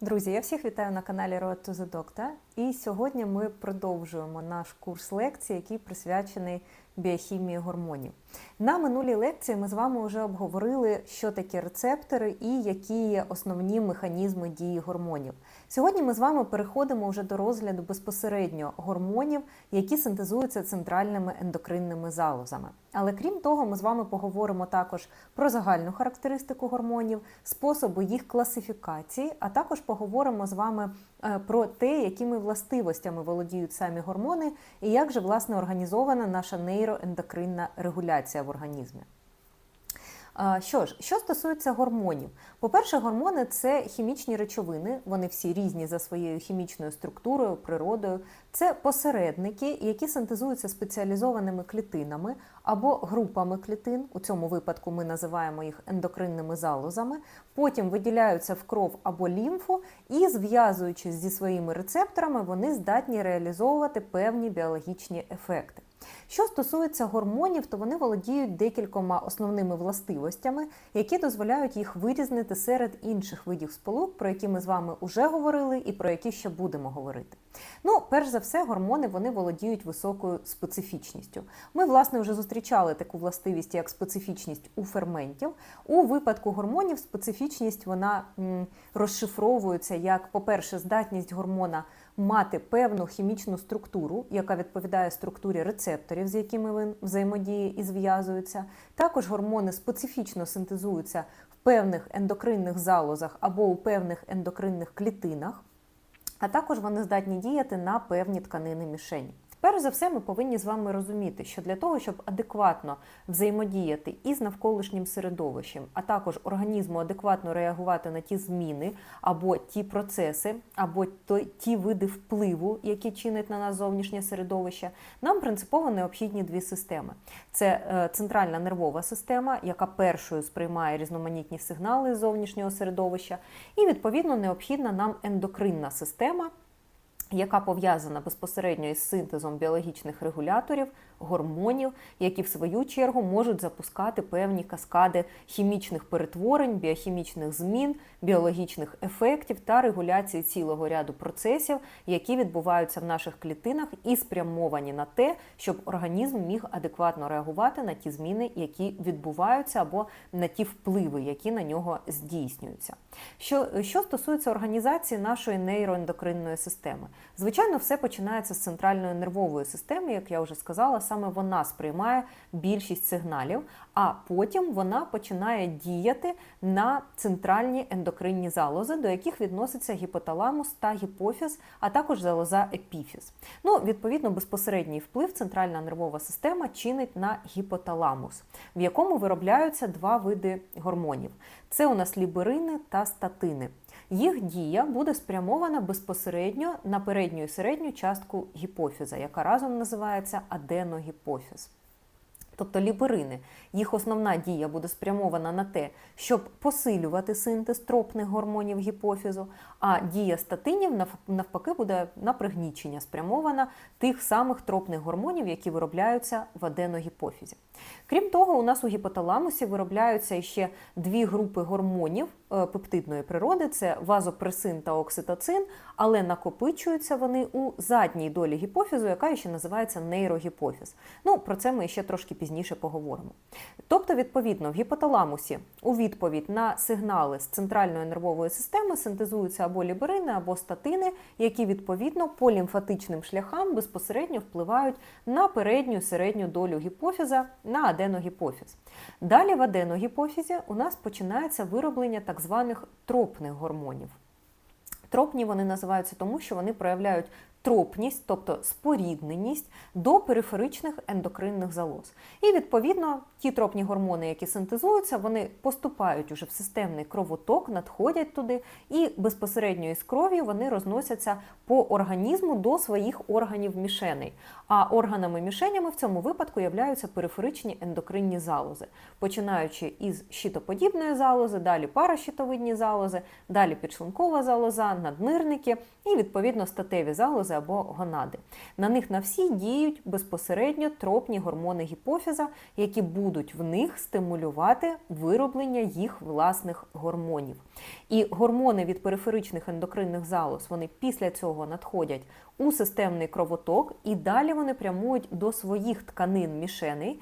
Друзі, я всіх вітаю на каналі Road to the Doctor. І сьогодні ми продовжуємо наш курс лекцій, який присвячений біохімії гормонів. На минулій лекції ми з вами вже обговорили, що таке рецептори і які є основні механізми дії гормонів. Сьогодні ми з вами переходимо вже до розгляду безпосередньо гормонів, які синтезуються центральними ендокринними залозами. Але крім того, ми з вами поговоримо також про загальну характеристику гормонів, способи їх класифікації, а також поговоримо з вами про те, якими властивостями володіють самі гормони, і як же власне організована наша нейроендокринна регуляція в організмі. Що ж, що стосується гормонів, по-перше, гормони це хімічні речовини, вони всі різні за своєю хімічною структурою, природою. Це посередники, які синтезуються спеціалізованими клітинами або групами клітин. У цьому випадку ми називаємо їх ендокринними залозами. Потім виділяються в кров або лімфу, і, зв'язуючись зі своїми рецепторами, вони здатні реалізовувати певні біологічні ефекти. Що стосується гормонів, то вони володіють декількома основними властивостями, які дозволяють їх вирізнити серед інших видів сполук, про які ми з вами вже говорили і про які ще будемо говорити. Ну, перш за все, гормони вони володіють високою специфічністю. Ми, власне, вже зустрічали таку властивість, як специфічність у ферментів. У випадку гормонів специфічність вона розшифровується як, по-перше, здатність гормона мати певну хімічну структуру, яка відповідає структурі рецепторів, з якими він взаємодіє і зв'язується. Також гормони специфічно синтезуються в певних ендокринних залозах або у певних ендокринних клітинах, а також вони здатні діяти на певні тканини мішені. Перш за все, ми повинні з вами розуміти, що для того, щоб адекватно взаємодіяти із навколишнім середовищем, а також організму адекватно реагувати на ті зміни або ті процеси, або ті види впливу, які чинять на нас зовнішнє середовище, нам принципово необхідні дві системи: це центральна нервова система, яка першою сприймає різноманітні сигнали з зовнішнього середовища, і відповідно необхідна нам ендокринна система яка пов'язана безпосередньо із синтезом біологічних регуляторів, гормонів, які в свою чергу можуть запускати певні каскади хімічних перетворень, біохімічних змін, біологічних ефектів та регуляції цілого ряду процесів, які відбуваються в наших клітинах і спрямовані на те, щоб організм міг адекватно реагувати на ті зміни, які відбуваються, або на ті впливи, які на нього здійснюються. Що, Що стосується організації нашої нейроендокринної системи, звичайно, все починається з центральної нервової системи, як я вже сказала саме вона сприймає більшість сигналів, а потім вона починає діяти на центральні ендокринні залози, до яких відноситься гіпоталамус та гіпофіз, а також залоза епіфіз. Ну, відповідно, безпосередній вплив центральна нервова система чинить на гіпоталамус, в якому виробляються два види гормонів: це у нас ліберини та статини. Їх дія буде спрямована безпосередньо на передню і середню частку гіпофіза, яка разом називається аденогіпофіз. Тобто ліберини, їх основна дія буде спрямована на те, щоб посилювати синтез тропних гормонів гіпофізу, а дія статинів навпаки буде на пригнічення спрямована тих самих тропних гормонів, які виробляються в аденогіпофізі. Крім того, у нас у гіпоталамусі виробляються ще дві групи гормонів пептидної природи: це вазопресин та окситоцин, але накопичуються вони у задній долі гіпофізу, яка ще називається нейрогіпофіз. Ну, про це ми ще трошки пізніше поговоримо. Тобто, відповідно, в гіпоталамусі у відповідь на сигнали з центральної нервової системи синтезуються або ліберини, або статини, які відповідно по лімфатичним шляхам безпосередньо впливають на передню середню долю гіпофіза на аденогіпофіз. Далі в аденогіпофізі у нас починається вироблення так званих тропних гормонів. Тропні вони називаються тому, що вони проявляють тропність, тобто спорідненість до периферичних ендокринних залоз. І відповідно ті тропні гормони, які синтезуються, вони поступають уже в системний кровоток, надходять туди, і безпосередньо із кров'ю вони розносяться по організму до своїх органів мішеней. А органами мішенями в цьому випадку являються периферичні ендокринні залози, починаючи із щитоподібної залози, далі паращитовидні залози, далі підшлункова залоза, наднирники і відповідно статеві залози або гонади. На них на всі діють безпосередньо тропні гормони гіпофіза, які будуть в них стимулювати вироблення їх власних гормонів. І гормони від периферичних ендокринних залоз вони після цього надходять у системний кровоток, і далі вони прямують до своїх тканин мішеней,